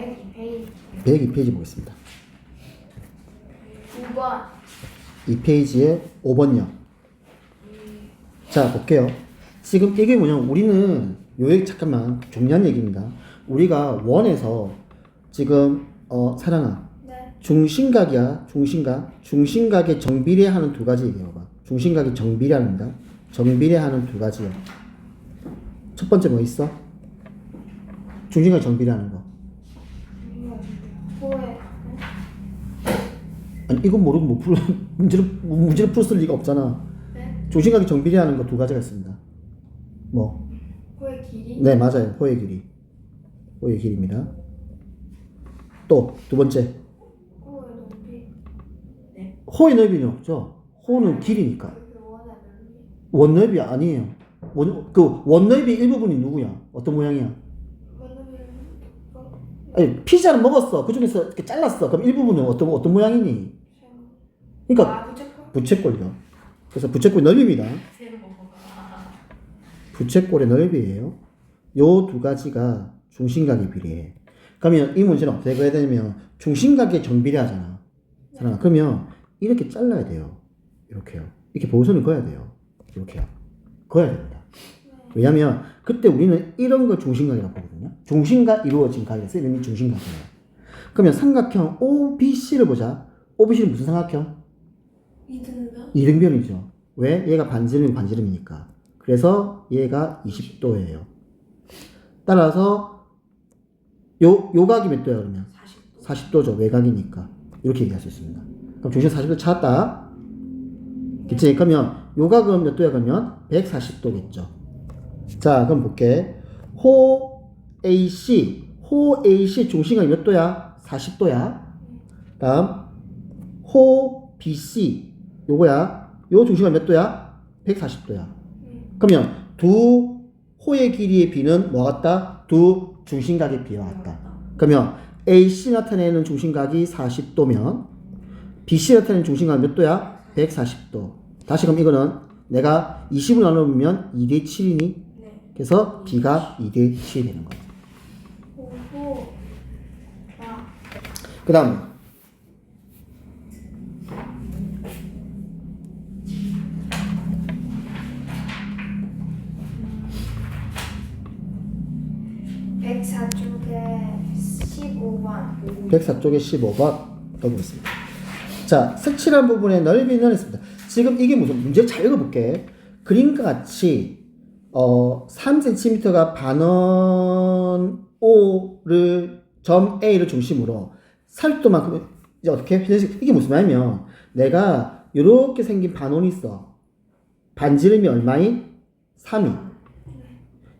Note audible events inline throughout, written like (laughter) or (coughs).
102페이지 102페이지 보겠습니다. 9번 이 페이지의 5번요. 자, 볼게요. 지금 이게 뭐냐면 우리는 요 얘기 잠깐만 중요한 얘기입니다. 우리가 원에서 지금 어 사랑아 네 중심각이야 중심각 중심각의 정비례하는 두 가지 얘기해봐. 중심각이 정비례합니다. 정비례하는 두 가지요. 첫 번째 뭐 있어? 중심각 정비례하는 거. 호에 아니 이건 모르고 뭐 풀, (laughs) 문제를 문제를 풀었을 리가 없잖아. 네 중심각이 정비례하는 거 두 가지가 있습니다. 뭐? 호의 길이 네 맞아요. 호의 길이. 호의 길입니다. 또 두 번째 호의 높이 호의 넓이는 없죠. 호는 길이니까. 그 넓이 원넓이 아니에요. 원, 그 원넓이 일부분이 누구야? 어떤 모양이야? 원의 아니 피자는 먹었어. 그 중에서 이렇게 잘랐어. 그럼 일부분은 어떤 어떤 모양이니? 그러니까 아 부채꼴 부채꼴이요. 그래서 부채꼴 넓이입니다. 뭐 부채꼴의 넓이에요. 요 두 가지가 중심각에 비례해. 그러면 이 문제는 어떻게 해야 되냐면 중심각에 정비례하잖아. 사람아. 그러면 이렇게 잘라야 돼요. 이렇게요. 이렇게 보호선을 그어야 돼요. 이렇게요. 그어야 됩니다. 왜냐면 그때 우리는 이런 걸 중심각이라고 보거든요. 중심각 이루어진 각에서 이름이 중심각이에요. 그러면 삼각형 OBC를 보자. OBC는 무슨 삼각형? 이등변 이등변이죠. 왜? 얘가 반지름이 반지름이니까. 그래서 얘가 20도예요. 따라서 요, 요 각이 몇 도야 그러면? 40도 40도죠. 외곽이니까. 이렇게 얘기할 수 있습니다. 그럼 중심 40도 찾았다. 그치? 그러면 요 각은 몇 도야 그러면? 140도겠죠. 자, 그럼 볼게. 호 AC, 호 AC 중심각이 몇 도야? 40도야. 다음 호 BC 요거야. 요 중심각 몇 도야? 140도야. 그러면 두 호의 길이의 비는 뭐 같다? 두 중심각의 비와 같다. 그러면 AC 나타내는 중심각이 40도면 BC 나타내는 중심각이 몇 도야? 140도. 다시 그럼 이거는 내가 20을 나누면 2대 7이니 네 그래서 B가 2대 7이 되는 거야. 나그 다음 백사 쪽에 15번 104쪽에 15번 떠보겠습니다. 자, 색칠한 부분의 넓이는 했습니다. 지금 이게 무슨 문제 잘 읽어볼게. 그림과 같이 어 3cm가 반원 O를 점 A를 중심으로 40도만큼 이제 어떻게 해? 이게 무슨 말이냐면 내가 이렇게 생긴 반원이 있어. 반지름이 얼마인? 3이.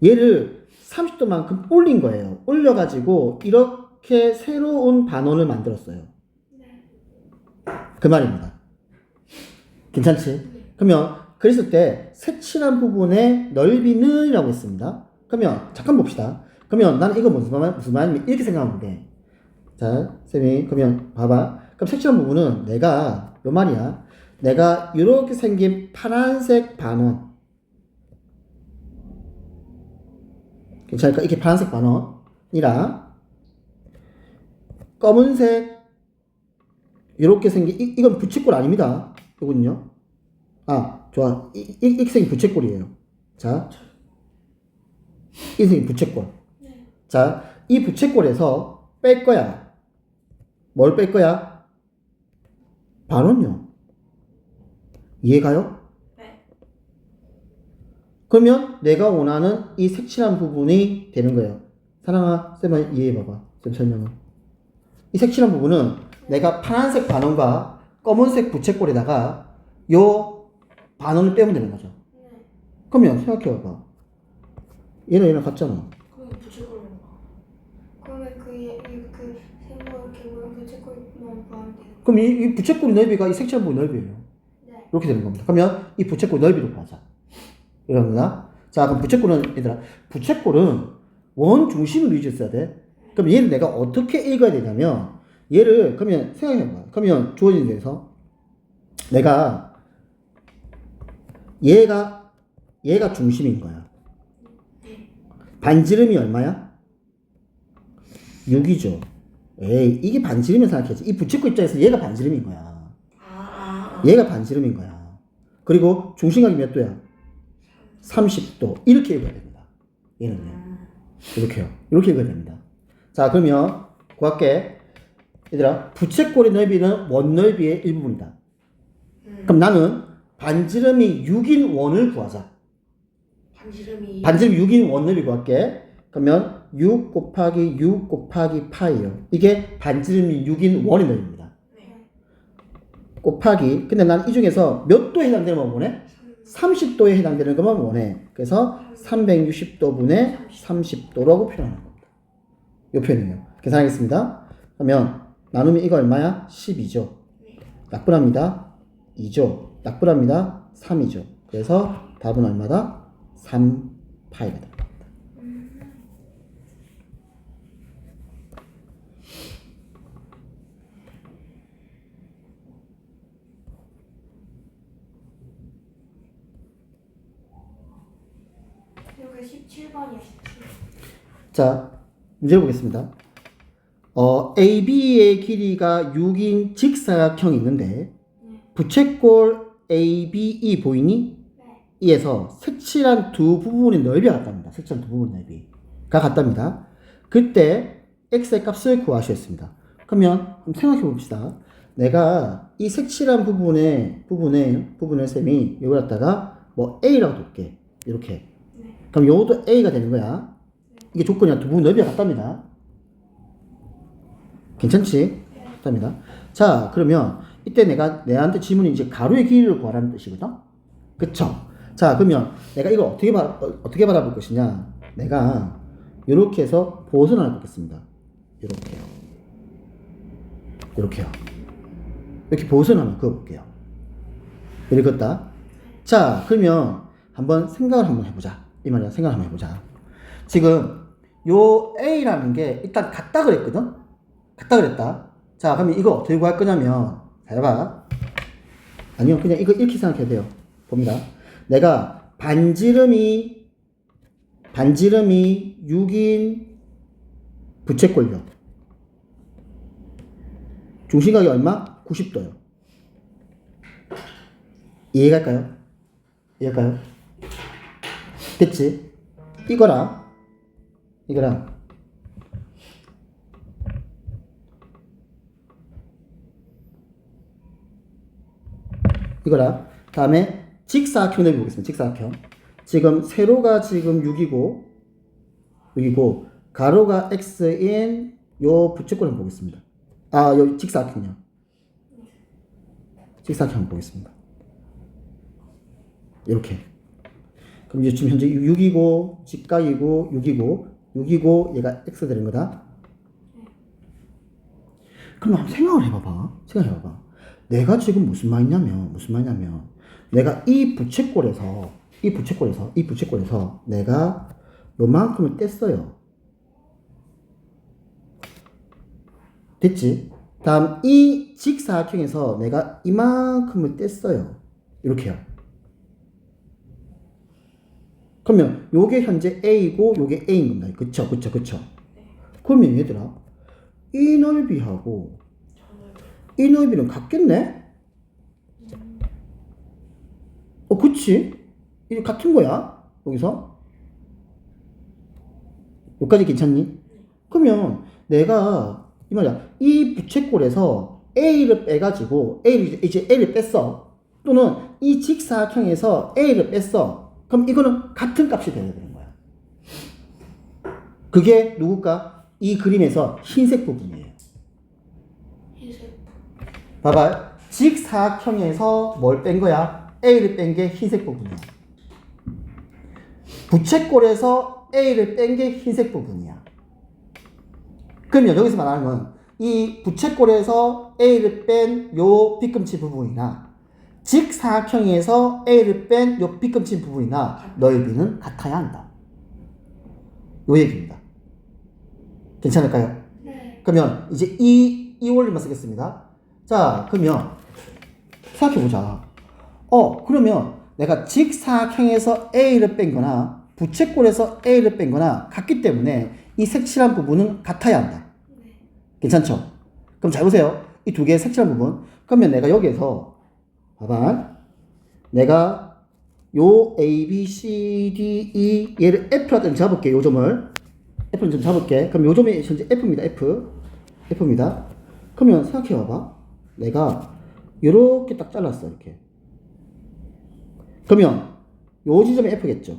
얘를 30도만큼 올린 거예요. 올려가지고 이렇게 새로운 반원을 만들었어요. 그 말입니다. 괜찮지? 그러면 그랬을 때 색칠한 부분의 넓이는 이라고 했습니다. 그러면 잠깐 봅시다. 그러면 나는 이거 무슨 말 무슨 말이면 이렇게 생각하면 돼. 자, 쌤이 그러면 봐봐. 그럼 색칠한 부분은 내가 요 말이야. 내가 이렇게 생긴 파란색 반원 괜찮을까? 이렇게 파란색 반원이랑 검은색 이렇게 생긴 이, 이건 부채꼴 아닙니다. 이거는요. 아 좋아. 이, 이, 이렇게 생긴 부채꼴이에요. 자, 이 생긴 부채꼴. 자, 이 부채꼴에서 뺄 거야. 뭘 뺄 거야? 반원요. 이해가요? 네. 그러면 내가 원하는 이 색칠한 부분이 되는 거예요. 사랑아, 쌤아 이해해봐봐. 쌤 설명은. 이 색칠한 부분은 내가 파란색 반원과 검은색 부채꼴에다가 요 반원을 빼면 되는 거죠. 네 그러면 생각해봐봐. 얘는 얘랑 같잖아. 그럼 부채꼴 그러면 그그 세모 이렇게 모양 부채꼴만 구하면 돼요 그럼 이, 이 부채꼴 넓이가 이 색칠한 부분 넓이에요. 네 이렇게 되는 겁니다. 그러면 이 부채꼴 넓이를 구하자. 이러구나. 자, 그럼 부채꼴은, 얘들아, 부채꼴은 원 중심을 유지했어야 돼. 그럼 얘를 내가 어떻게 읽어야 되냐면, 얘를, 그러면 생각해봐. 그러면 주어진 데서 내가 얘가, 얘가 중심인 거야. 반지름이 얼마야? 6이죠. 에이, 이게 반지름이 생각해야지. 이 부채꼴 입장에서 얘가 반지름인 거야. 아, 아, 아. 얘가 반지름인 거야. 그리고 중심각이 몇 도야? 30도. 이렇게 읽어야 됩니다. 얘는요. 이렇게요. 이렇게 읽어야 됩니다. 자, 그러면 구할게. 얘들아, 부채꼴의 넓이는 원 넓이의 일부분이다. 그럼 나는 반지름이 6인 원을 구하자. 반지름이 반지름 6인 원 넓이 구할게. 그러면 6 곱하기 6 곱하기 파이요. 이게 반지름이 6인 원의 넓이입니다. 네. 곱하기 근데 난 이 중에서 몇 도에 해당되는 것만 원해? 30도에 해당되는 것만 원해. 그래서 360도 분의 30도라고 표현하는 겁니다. 이 표현이에요. 계산하겠습니다. 그러면 나누면 이거 얼마야? 12죠. 약분합니다. 2죠. 약분합니다. 3이죠. 그래서 답은 얼마다? 3파이가 됩니다. 여기 17번이야 17. 자, 문제 보겠습니다. 어, AB의 길이가 6인 직사각형이 있는데 부채꼴 ABE 보이니? 네. 이에서 색칠한 두 부분의 넓이가 같답니다. 색칠한 두 부분 넓이가 같답니다. 그때 x의 값을 구하셨습니다. 그러면 한번 생각해 봅시다. 내가 이 색칠한 부분의 부분의 부분의 셈이 갖다가 뭐 a라고 둘게. 이렇게. 그럼 요것도 a가 되는 거야. 이게 조건이야. 두 부분 넓이가 같답니다. 괜찮지? 같답니다. 자, 그러면 이때 내가 내한테 질문이 이제 가로의 길이를 구하라는 뜻이거든. 그쵸? 자, 그러면 내가 이걸 어떻게 바, 어, 어떻게 바라볼 것이냐? 내가 이렇게 해서 보선을 해 보겠습니다. 이렇게요. 이렇게요. 이렇게 보선하면 그어볼게요. 이렇게 걷다. 자, 그러면 한번 생각을 한번 해보자. 이 말이야. 생각을 한번 해보자. 지금 요 A라는 게 일단 같다 그랬거든? 같다 그랬다. 자, 그러면 이거 어떻게 구할 거냐면, 잘 봐. 아니요, 그냥 이거 이렇게 생각해야 돼요. 봅니다. 내가 반지름이, 반지름이 6인 부채꼴요. 중심각이 얼마? 90도요. 이해갈까요? 이해갈까요? 됐지? 이거랑, 이거랑, 이거랑 다음에 직사각형 내보겠습니다. 직사각형. 지금 세로가 지금 6이고 6이고 가로가 x인 요 부채꼴 한번 보겠습니다. 아, 요 직사각형요. 직사각형 보겠습니다. 이렇게. 그럼 이제 지금 현재 6이고 직각이고 6이고 6이고 얘가 x 되는 거다. 그럼 한번 생각을 해봐봐. 생각해봐봐. 내가 지금 무슨 말이냐면 무슨 말이냐면 내가 이 부채꼴에서 이 부채꼴에서 이 부채꼴에서 내가 요만큼을 뗐어요. 됐지? 다음 이 직사각형에서 내가 이만큼을 뗐어요. 이렇게요. 그러면 요게 현재 A고 요게 A인 겁니다. 그쵸 그쵸 그쵸. 그러면 얘들아 이 넓이하고 이 넓이는 같겠네? 어, 그치? 이게 같은 거야? 여기서? 여기까지 괜찮니? 그러면 내가, 이 말이야, 이 부채꼴에서 A를 빼가지고, A를, 이제 A를 뺐어. 또는 이 직사각형에서 A를 뺐어. 그럼 이거는 같은 값이 돼야 되는 거야. 그게 누굴까? 이 그림에서 흰색 부분이에요. 흰색. 봐봐. 직사각형에서 뭘 뺀 거야? A를 뺀 게 흰색 부분이야. 부채꼴에서 A를 뺀 게 흰색 부분이야. 그러면 여기서 말하는 건 이 부채꼴에서 A를 뺀요 빗금치 부분이나 직사각형에서 A를 뺀요 빗금치 부분이나 넓이는 같아야 한다. 요 얘기입니다. 괜찮을까요? 네. 그러면 이제 이, 이 원리만 쓰겠습니다. 자, 그러면 생각해보자. 어, 그러면 내가 직사각형에서 A를 뺀 거나 부채꼴에서 A를 뺀 거나 같기 때문에 이 색칠한 부분은 같아야 한다. 괜찮죠? 그럼 잘 보세요. 이 두 개의 색칠한 부분. 그러면 내가 여기에서 봐봐. 내가 요 A, B, C, D, E 얘를 F라 좀 잡을게. 요 점을 F를 좀 잡을게. 그럼 요 점이 현재 F입니다. F. F입니다. 그러면 생각해 봐봐. 내가 요렇게 딱 잘랐어. 이렇게. 그러면 요 지점이 F겠죠.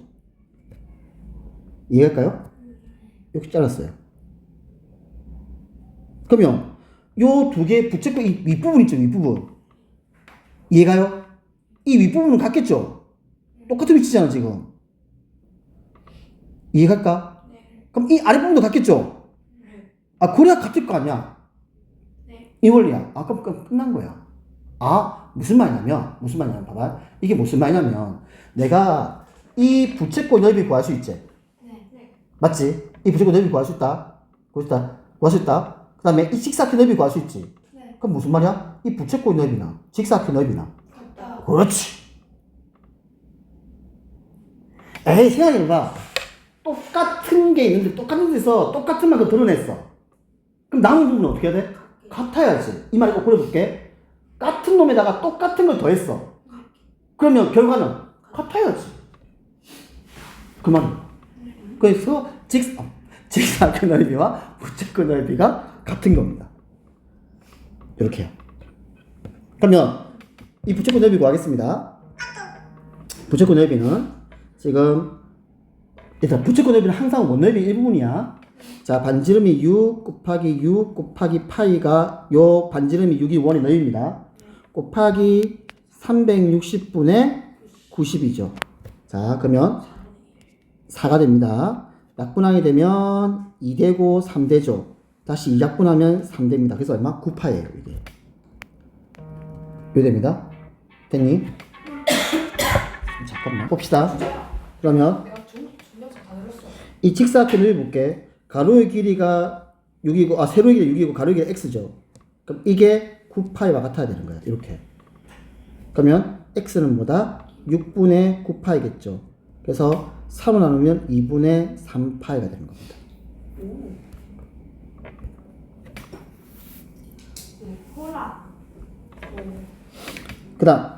이해할까요? 이렇게 잘랐어요. 그러면 요 두 개 붙잡고 이 윗부분 있죠, 윗부분. 이해가요? 이 윗부분은 같겠죠? 똑같은 위치잖아, 지금. 이해갈까? 그럼 이 아랫부분도 같겠죠? 아, 그래야 같을 거 아니야? 네. 이 원리야. 아, 그럼, 그럼 끝난 거야. 아, 무슨 말이냐면, 무슨 말이냐면, 봐봐. 이게 무슨 말이냐면, 내가 이 부채꼴 넓이 구할 수 있지? 네. 네. 맞지? 이 부채꼴 넓이 구할 수 있다? 구할 수 있다? 구할 수 있다? 그 다음에 이 직사키 넓이 구할 수 있지? 네. 그럼 무슨 말이야? 이 부채꼴 넓이나 직사키 넓이나. 그렇지. 에이 생각해봐 똑같은 게 있는데 똑같은 데서 똑같은 만큼 드러냈어. 그럼 남은 부분은 어떻게 해야 돼? 같아야지. 이 말이 꼭 그려볼게. 같은 놈에다가 똑같은 걸 더했어. 그러면 결과는 같아야지. 그 말이야 그래서 직, 어, 직사각 넓이와 부채꼴 넓이가 같은 겁니다. 이렇게요 그러면 이 부채꼴 넓이 구하겠습니다 부채꼴 넓이는 지금 일단 부채꼴 넓이는 항상 원넓이 일부분이야 자 반지름이 6 곱하기 6 곱하기 파이가 요 반지름이 6이 원의 넓이입니다 곱하기 360분의 90이죠 자 그러면 4가 됩니다. 약분하게 되면 2되고 3되죠. 다시 2약분하면 3됩니다. 그래서 얼마? 9파예요, 이게. 요 됩니다. 됐니? (coughs) 잠깐만 봅시다. 그러면. 이 직사각형을 볼게. 가로의 길이가 6이고 아 세로의 길이 6이고 가로의 길이 x죠. 그럼 이게 9파이와 같아야 되는 거야. 이렇게. 그러면 x는 뭐다? 6분의 9파이겠죠. 그래서 3을 나누면 2분의 3파이가 되는 겁니다. 네. 그 다음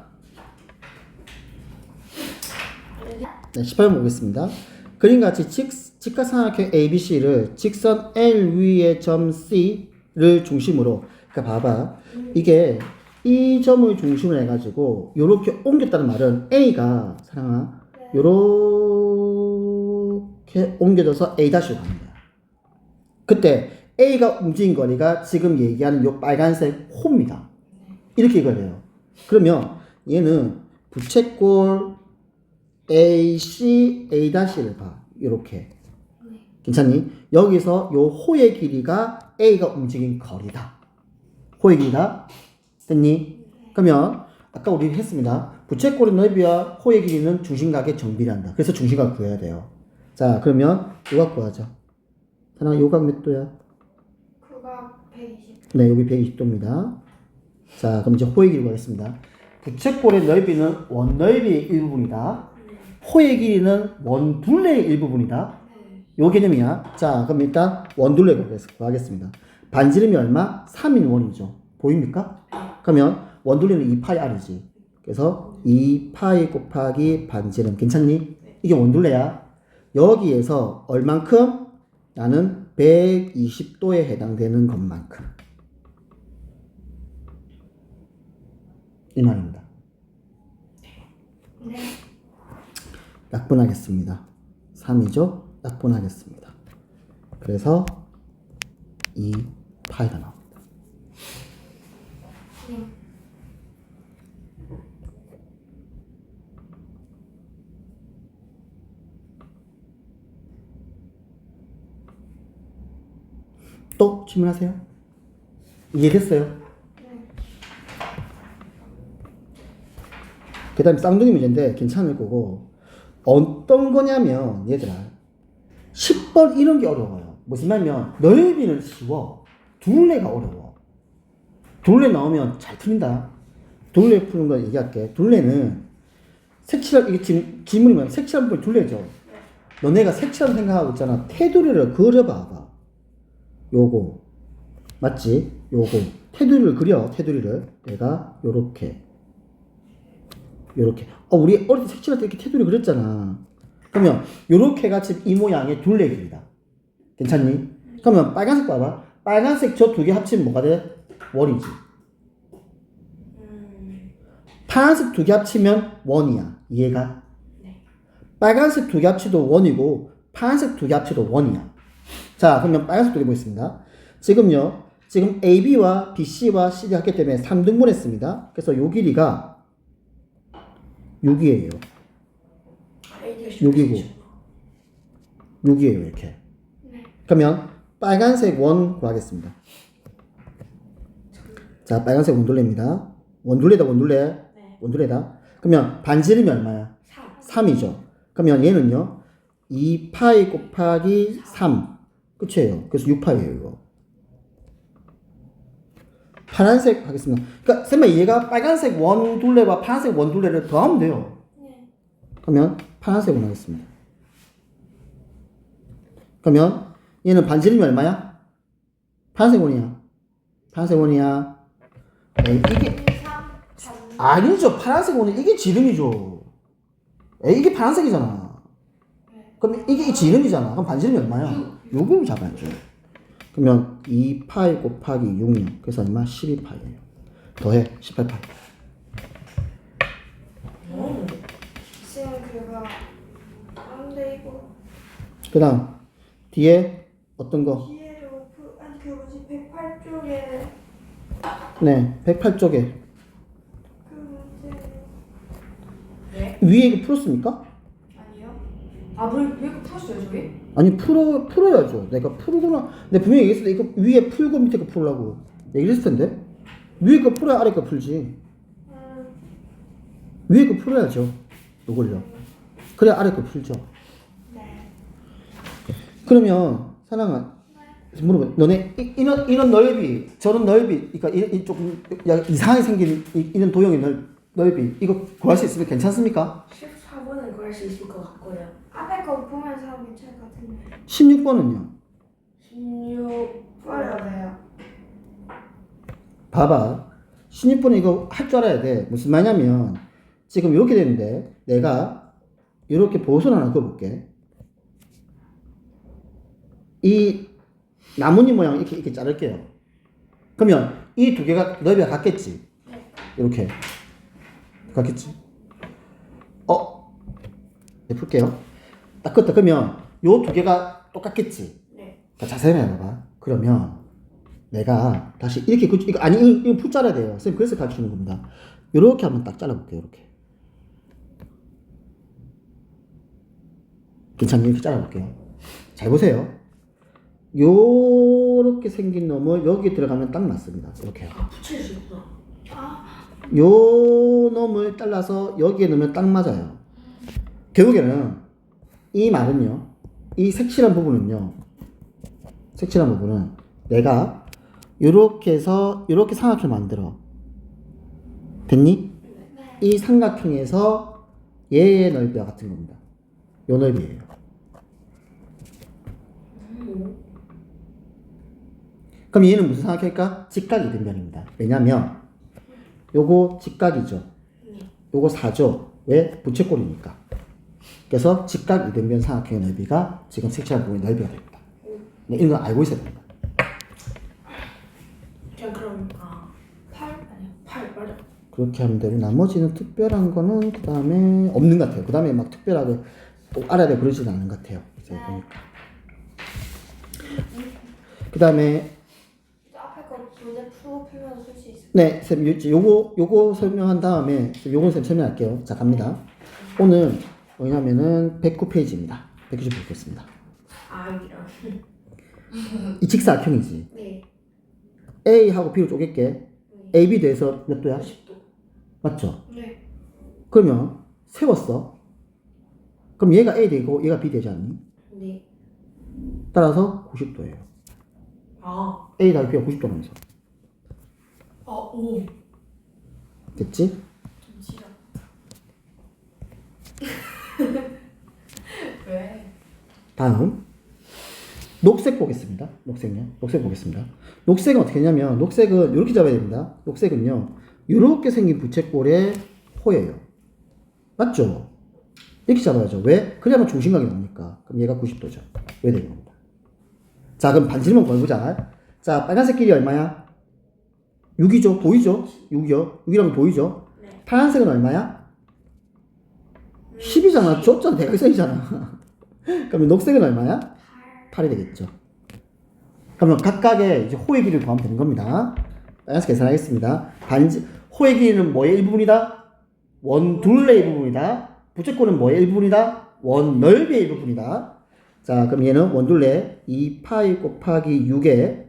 네, 18번 보겠습니다. 그림같이 직, 직각삼각형 ABC를 직선 L 위의 점 C를 중심으로 그러니까 봐봐 이게 이 점을 중심으로 해가지고 요렇게 옮겼다는 말은 A가 사랑아 요렇게 옮겨져서 A 다시로 가는 거야. 그때 A가 움직인 거리가 지금 얘기하는 요 빨간색 호입니다. 이렇게 이거예요. 그러면 얘는 부채꼴 AC A-를 봐. 이렇게. 괜찮니? 여기서 요 호의 길이가 A가 움직인 거리다. 호의 길이다. 됐니? 그러면 아까 우리 했습니다. 부채꼴의 넓이와 호의 길이는 중심각의 정비례한다. 그래서 중심각 구해야 돼요. 자, 그러면 요각 구하자. 하나 요각 몇 도야? 그가 120. 네, 여기 120도입니다. 자, 그럼 이제 호의 길이 구하겠습니다. 부채꼴의 넓이는 원 넓이의 일부분이다. 호의 길이는 원 둘레의 일부분이다. 네. 요 개념이야. 자, 그럼 일단 원 둘레 구하겠습니다. 반지름이 얼마? 3인 원이죠. 보입니까? 그러면 원 둘레는 2파이 r이지. 그래서 2파이 곱하기 반지름. 괜찮니? 이게 원 둘레야. 여기에서 얼만큼? 나는 120도에 해당되는 것만큼. 이 말입니다. 네. 약분하겠습니다. 3이죠? 약분하겠습니다. 그래서 2 파이가 나옵니다. 네. 또 질문하세요. 이해됐어요? 네. 그 다음에 쌍둥이 문제인데 괜찮을 거고 어떤 거냐면 얘들아 10번 이런 게 어려워요. 무슨 말이면 넓이는 쉬워. 둘레가 어려워. 둘레 나오면 잘 틀린다. 둘레 푸는 거 얘기할게. 둘레는 색칠할 이게 지금 질문이면 색칠한 분 둘레죠. 너네가 색칠한 생각하고 있잖아. 테두리를 그려봐봐. 요거 맞지? 요거 테두리를 그려 테두리를 내가 요렇게 요렇게 어 우리 어릴 때 색칠할 때 이렇게 테두리 그렸잖아 그러면 요렇게가 지금 이 모양의 둘레 길이다 괜찮니? 그러면 빨간색 봐봐 빨간색 저 두 개 합치면 뭐가 돼? 원이지 음. 파란색 두 개 합치면 원이야 이해가? 네. 빨간색 두 개 합치도 원이고 파란색 두 개 합치도 원이야 자 그러면 빨간색 두 개 보겠습니다 지금요 지금 AB와 BC와 CD 했기 때문에 3등분 했습니다 그래서 요 길이가 6이에요 아, 이게 여기고. 6이에요 이렇게 네. 그러면 빨간색 원 구하겠습니다 자 빨간색 원둘레입니다 원둘레다 원둘레 네. 원둘레다 그러면 반지름이 얼마야? 3. 3이죠. 그러면 얘는요. 2파이 곱하기 3. 끝이에요. 그래서 6파이예요, 이거. 파란색 하겠습니다. 그러니까 쌤아 얘가 빨간색 원 둘레와 파란색 원 둘레를 더하면 돼요. 네. 그러면 파란색 원 하겠습니다. 그러면 얘는 반지름이 얼마야? 파란색 원이야. 파란색 원이야. 에이, 이게 3, 3. 아니죠. 파란색 원이 이게 지름이죠. 에이, 이게 파란색이잖아. 그럼 이게 이 지름이잖아. 그럼 반지름이 얼마야? 요금을 잡아야죠. 그러면 2파이 곱하기 6요. 그래서 얼마? 12파이예요. 더해 18파이. 오. 쌤 그거 안돼 이거 그 다음 뒤에 어떤 거? 뭐지 108쪽에 네, 108쪽에 그 문제 네. 위에 이거 풀었습니까? 아, 왜, 왜 이거 풀었어요, 저희? 아니 풀어 풀어야죠. 내가 풀구나. 내가 분명히 얘기했을 때 이거 위에 풀고 밑에 거 풀라고 얘기를 했을 텐데 위에 거 풀어야 아래 거 풀지. 음 위에 거 풀어야죠. 요걸요. 그래야 아래 거 풀죠. 네. 그러면 사랑아 물어봐. 너네 이- 이런 이런 넓이, 저런 넓이, 그러니까 이, 이 조금 야, 이상하게 생긴 이, 이런 도형의 넓, 넓이 이거 구할 수 있으면 괜찮습니까? 14번은 구할 수 있을 것 같고요. 앞에 거 보면서 하면 괜찮을 것 같은데 16번은요. 16. 풀어야 돼요 봐봐. 16번은 이거 할 줄 알아야 돼. 무슨 말냐면 지금 이렇게 되는데 내가 이렇게 보선 하나 그어볼게. 이 나뭇잎 모양 이렇게 이렇게 자를게요. 그러면 이 두 개가 넓이가 같겠지. 이렇게 같겠지. 어, 네, 풀게요. 딱 껐다. 그러면 요 두 개가 똑같겠지. 네. 자, 자세히 해봐봐. 그러면 내가 다시 이렇게 그 이거 아니 이거, 이거 풀 잘라야 돼요. 선생님 그래서 가르치는 겁니다. 이렇게 한번 딱 잘라볼게요. 이렇게. 괜찮니? 이렇게 잘라볼게요. 잘 보세요. 요렇게 생긴 놈을 여기 들어가면 딱 맞습니다. 이렇게. 아, 있구나. 아 요 놈을 잘라서 여기에 넣으면 딱 맞아요. 결국에는 이 말은요, 이 색칠한 부분은요, 색칠한 부분은 내가 이렇게 해서 이렇게 삼각형을 만들어. 됐니? 네. 이 삼각형에서 얘의 넓이와 같은 겁니다. 요 넓이에요. 음. 그럼 얘는 무슨 삼각형일까? 직각 이등변입니다. 왜냐면 요거 직각이죠. 네. 요거 4죠. 왜? 부채꼴이니까. 그래서 직각 이등변 삼각형의 넓이가 지금 색칠한 부분의 넓이가 됩니다. 네, 이런 건 알고 있어야 됩니다. 그냥 그럼, 아. 8? 아니요 8, 맞아. 그렇게 하면 되고 나머지는 특별한 거는 그 다음에 없는 것 같아요. 그 다음에 막 특별하게 꼭 알아야 돼 그러지는 않은 것 같아요. 제가 보니까. 그 다음에 앞에 거 문제 풀고 풀면서 쓸수 있어요 네, 쌤, 요- 요거, 요거 설명한 다음에, 요건 쌤 설명할게요. 자, 갑니다. 오늘 뭐냐면은 109페이지입니다. 190 보겠습니다. 아, 이런. 이 직사각형이지. 네. A하고 B로 쪼갤게. AB 돼서 몇 도야? 10도. 맞죠? 네 그러면 세웠어. 그럼 얘가 A 되고 얘가 B 되지 않니? 네. 따라서 90도예요. 아. A 더하기 B가 90도라면서. 아, 오. 됐지? 좀 싫어. 왜? 다음. 녹색 보겠습니다. 녹색요. 녹색 보겠습니다. 녹색은 어떻게 하냐면 녹색은 이렇게 잡아야 됩니다. 녹색은요. 이렇게 생긴 부채꼴의 호예요. 맞죠? 이렇게 잡아야죠. 왜? 그래야만 중심각이 나오니까. 그럼 얘가 90도죠. 왜 되는 겁니다. 자, 그럼 반지름은 걸보자. 자, 빨간색 길이 얼마야? 6이죠. 보이죠? 6이요. 6이라면 보이죠? 네. 파란색은 얼마야? 10이잖아. 줬잖아. 대각선이잖아. 그러면 녹색은 얼마야? 8이 되겠죠. 그러면 각각의 이제 호의 길이를 구하면 되는 겁니다. 따라서 계산하겠습니다. 반지, 호의 길이는 뭐의 일부분이다? 원 둘레의 부분이다. 부채꼴은 뭐의 일부분이다? 원 넓이의 일부분이다. 자, 그럼 얘는 원 둘레 2파이 곱하기 6에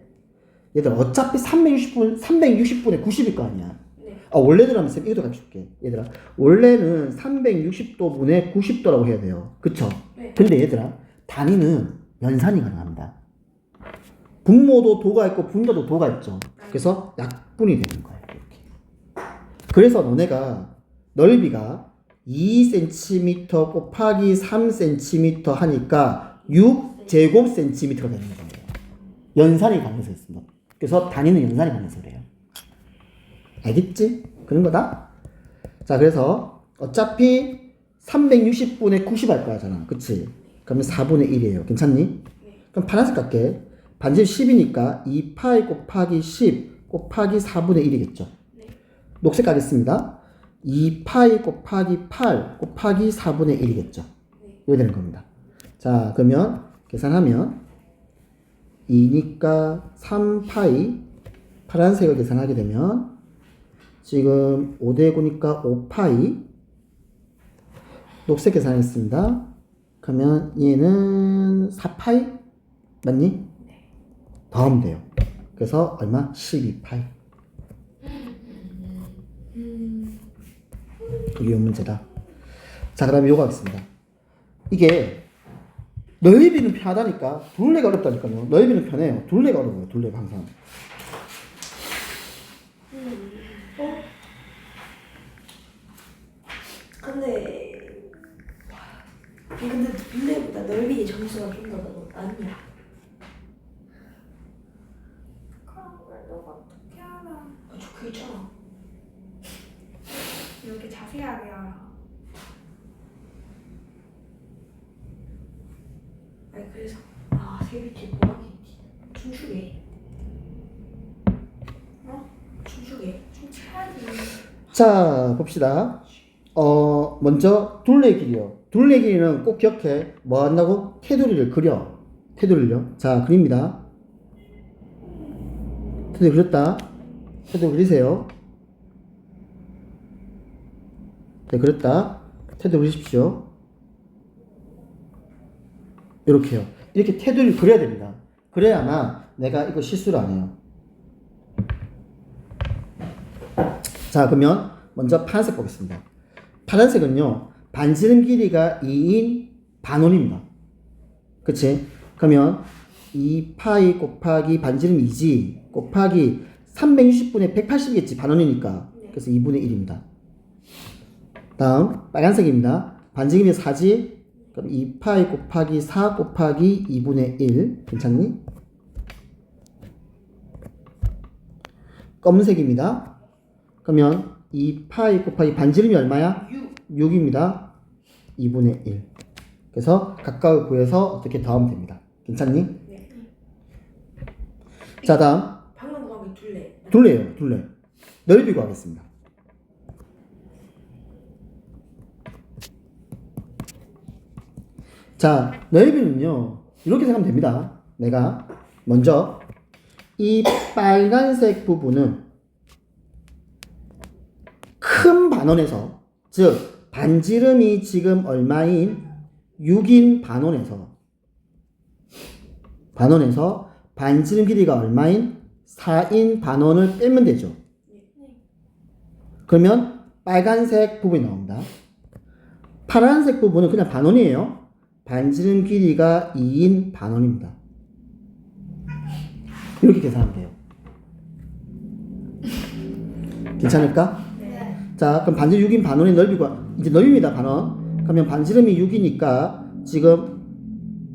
얘들 어차피 360분, 360분의 90일 거 아니야. 네. 아, 원래대로라면 쌤 이것도 가르쳐줄게. 얘들아. 원래는 360도 분의 90도라고 해야 돼요. 그쵸? 네. 근데 얘들아, 단위는 연산이 가능합니다. 분모도 도가 있고 분자도 도가 있죠. 그래서 약분이 되는 거예요. 이렇게. 그래서 너네가 넓이가 2cm 곱하기 3cm 하니까 6제곱cm가 되는 거예요. 연산이 가능해서 있습니다. 그래서 단위는 연산이 가능해서 그래요. 알겠지? 그런 거다? 자, 그래서 어차피 360분의 90 할 거잖아. 그치? 그러면 4분의 1이에요. 괜찮니? 그럼 파란색 갈게. 반지름 10이니까 2파이 곱하기 10 곱하기 4분의 1이겠죠. 녹색 가겠습니다. 2파이 곱하기 8 곱하기 4분의 1이겠죠. 이거 되는 겁니다. 자, 그러면 계산하면 2니까 3파이 파란색을 계산하게 되면 지금 5대 9니까 5파이 녹색 계산하겠습니다. 그러면 얘는 4파이 맞니? 더하면 돼요. 그래서 얼마? 12파이. 그게 요 문제다. 자, 그 다음에 요거 하겠습니다. 이게 넓이는 편하다니까 둘레가 어렵다니까요. 넓이는 편해요. 둘레가 어려워요. 둘레가 항상. 근데 근데 근데보다 넓이 점수가 좀더 많냐? 그럼 왜 너가 어떻게 알아? 아, 적혀 있잖아. 이렇게 자세하게 알아. 아니 그래서 아 세비티 뭐 하겠지? 춤추게. 어? 춤추게. 좀 쳐야지. 자, 봅시다. 어, 먼저 둘레 길이요. 둘레 길이는 꼭 기억해. 뭐 한다고? 테두리를 그려. 테두리를요. 자, 그립니다. 테두리 그렸다. 테두리 그리세요. 네, 그렸다. 테두리 그리십시오. 이렇게요. 이렇게 테두리를 그려야 됩니다. 그래야만 내가 이거 실수를 안 해요. 자, 그러면 먼저 파란색 보겠습니다. 파란색은요, 반지름 길이가 2인 반원입니다. 그치? 그러면 2파이 곱하기 반지름 2지 곱하기 360분의 180이겠지, 반원이니까. 그래서 2분의 1입니다. 다음, 빨간색입니다. 반지름이 4지? 그럼 2파이 곱하기 4 곱하기 2분의 1. 괜찮니? 검은색입니다. 그러면 2파이 곱하기 반지름이 얼마야? 6. 6입니다. 2분의 1. 그래서 각각을 구해서 어떻게 더하면 됩니다. 괜찮니? 네. 자, 다음. 방금 게 둘레. 둘레예요, 둘레. 넓이 구하겠습니다. 자, 넓이는요, 이렇게 생각하면 됩니다. 내가 먼저 이 빨간색 부분은 큰 반원에서, 즉, 반지름이 지금 얼마인 6인 반원에서, 반원에서 반지름 길이가 얼마인 4인 반원을 빼면 되죠. 그러면 빨간색 부분이 나옵니다. 파란색 부분은 그냥 반원이에요. 반지름 길이가 2인 반원입니다. 이렇게 계산하면 돼요. 괜찮을까? 네. 자, 그럼 반지름 6인 반원의 넓이가 이제 넓입니다, 반원. 그러면 반지름이 6이니까 지금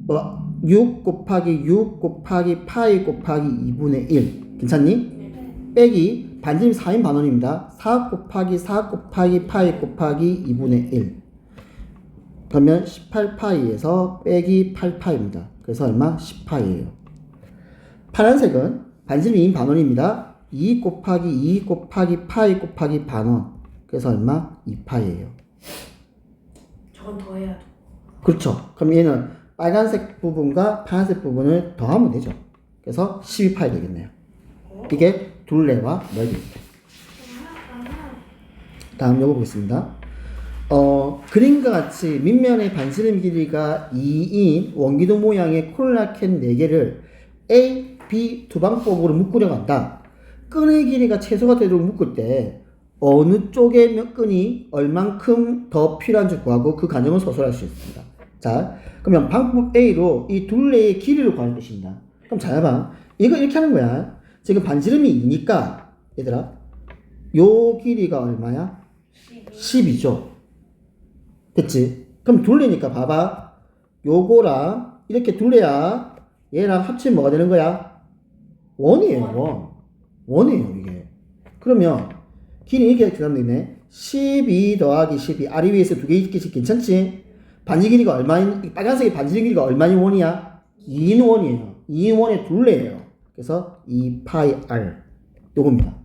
뭐6 곱하기 6 곱하기 파이 곱하기 2분의 1 괜찮니? 빼기 반지름 4인 반원입니다 4 곱하기 4 곱하기 파이 곱하기 2분의 1 그러면 18파이에서 빼기 8파입니다 그래서 얼마? 10파이에요 파란색은 반지름 2인 반원입니다 2 곱하기 2 곱하기 파이 곱하기 반원 그래서 얼마? 2파이에요 저건 더 해야 돼. 그렇죠. 그럼 얘는 빨간색 부분과 파란색 부분을 더하면 되죠. 그래서 12파이 되겠네요. 이게 둘레와 넓이입니다. 다음 요거 보겠습니다. 어, 그림과 같이 밑면의 반지름 길이가 2인 원기둥 모양의 콜라 캔 4개를 A, B 두 방법으로 묶으려고 한다. 끈의 길이가 최소가 되도록 묶을 때 어느 쪽의 몇 끈이 얼만큼 더 필요한지 구하고 그 과정을 서술할 수 있습니다. 자, 그러면 방법 A로 이 둘레의 길이를 구하는 뜻입니다. 그럼 잘 봐. 이거 이렇게 하는 거야. 지금 반지름이 2니까 얘들아 요 길이가 얼마야? 10이죠. 됐지? 그럼 둘레니까 봐봐. 요거랑 이렇게 둘레야 얘랑 합치면 뭐가 되는 거야? 원이에요, 원. 원이에요, 이게. 그러면 길이 이렇게 대답되네. 12 더하기 12. 아래 위에서 두 개 있겠지? 괜찮지? 반지 길이가 얼마인, 이 빨간색의 반지 길이가 얼마인 원이야? 2인 원이에요. 2인 원의 둘레예요. 그래서 2파이 r. 요겁니다.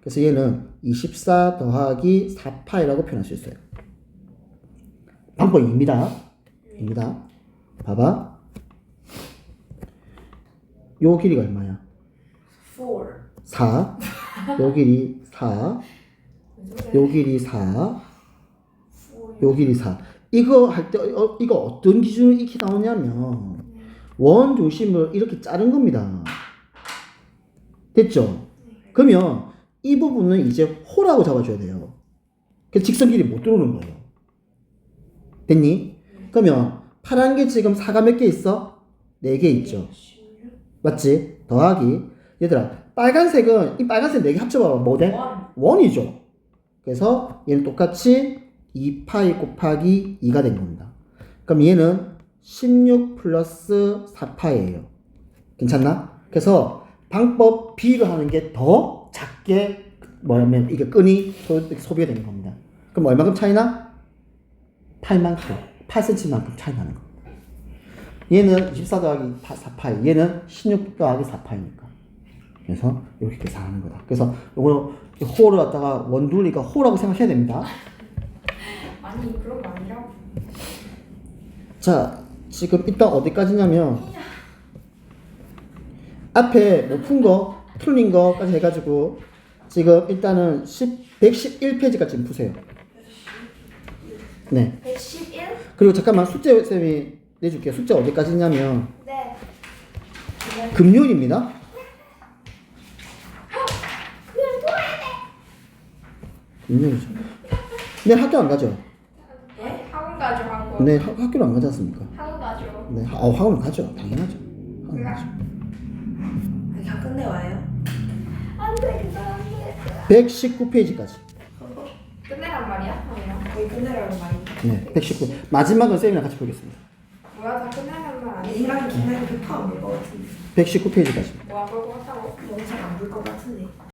그래서 얘는 24 더하기 4파이라고 표현할 수 있어요. 방법 2입니다. 입니다. 봐봐. 요 길이가 얼마야? 4. 4. 요 길이 4. 요 길이 4. 요 길이 4. 이거 할 때, 어, 이거 어떤 기준으로 이렇게 나오냐면, 원 중심을 이렇게 자른 겁니다. 됐죠? 그러면 이 부분은 이제 호라고 잡아줘야 돼요. 그 직선 길이 못 들어오는 거예요. 됐니? 그러면 파란 게 지금 사가 몇 개 있어? 네 개 있죠. 16. 맞지? 더하기. 얘들아, 빨간색은 이 빨간색 네 개 합쳐봐봐. 뭐 돼? 1. 원이죠. 그래서 얘는 똑같이 2파이 곱하기 2가 된 겁니다. 그럼 얘는 16 플러스 4파이예요. 괜찮나? 그래서 방법 B를 하는 게 더 작게 뭐냐면 이게 끈이 소- 소비가 되는 겁니다. 그럼 얼마큼 차이나? 8만큼, 8cm만큼 차이 나는 겁니다. 얘는 24 더하기 4파이, 얘는 16 더하기 4파이니까. 그래서 이렇게 계산하는 거다. 그래서 요거 호를 갖다가 원둘리가 호라고 생각해야 됩니다. (laughs) 아니 그런 거 아니라고. 자, 지금 일단 어디까지냐면 앞에 높은 거, 틀린 거까지 해가지고 지금 일단은 10, 111페이지까지 지금 푸세요. 네. 111? 그리고 잠깐만 숙제 쌤이 내줄게요. 숙제 어디까지냐면 네. 금요일입니다. 금요일이죠. 내일 학교 안 가죠? 네? 학원 가죠 학원. 네, 학- 학교를 안 가지 않습니까? 학원 가죠. 네, 하- 어, 학원 가죠. 당연하죠. 학원 가죠. 다 끝내 와요. 안 돼 그거 안 돼 119페이지까지. 끝내란 말이야? 거의 끝내라는 말이야. 네, 119. 마지막은 쌤이랑 같이 보겠습니다. 뭐야 다 끝내란 말 아니야? 이랑 기나이 100% 안볼것 같은데 119페이지까지. 뭐안 볼것 같다고? 너무 잘안볼것 같은데